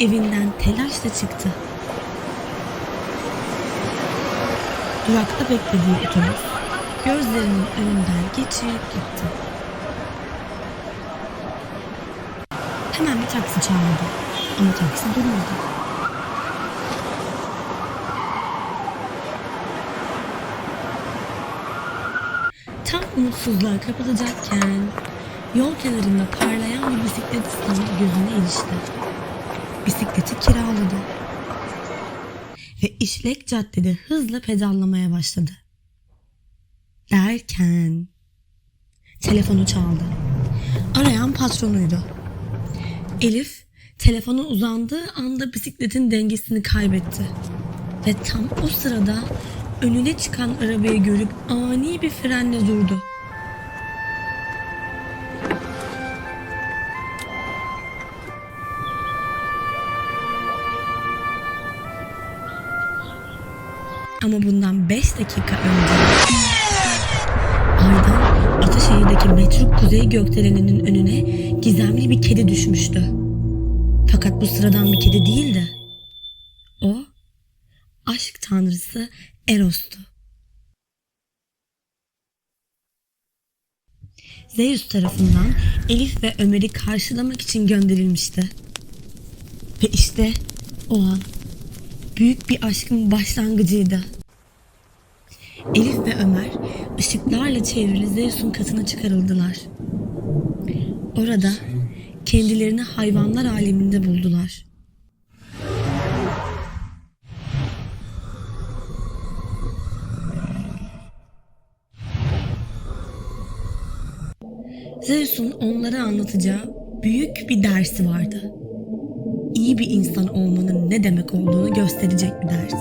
evinden telaşla çıktı. Durakta beklediği otobüs gözlerinin önünden geçip gitti. Hemen bir taksi çağırdı ama taksi durmadı. Tam umutsuzluğa kapılacakken yol kenarında parlayan bir bisiklet standı gözüne ilişti. Bisikleti kiraladı. Ve işlek caddede hızla pedallamaya başladı. Derken telefonu çaldı. Arayan patronuydu. Elif telefona uzandığı anda bisikletin dengesini kaybetti. Ve tam o sırada önüne çıkan arabayı görüp ani bir frenle durdu. Ama bundan 5 dakika önce Aydan Ataşehir'deki metruk kuzey gökdeleninin önüne gizemli bir kedi düşmüştü. Fakat bu sıradan bir kedi değildi. O aşk tanrısı Eros'tu. Zeus tarafından Elif ve Ömer'i karşılamak için gönderilmişti. Ve işte o an büyük bir aşkın başlangıcıydı. Elif ve Ömer ışıklarla çevrili Zeus'un katına çıkarıldılar. Orada kendilerini hayvanlar aleminde buldular. Zeus'un onlara anlatacağı büyük bir dersi vardı iyi bir insan olmanın ne demek olduğunu gösterecek bir ders.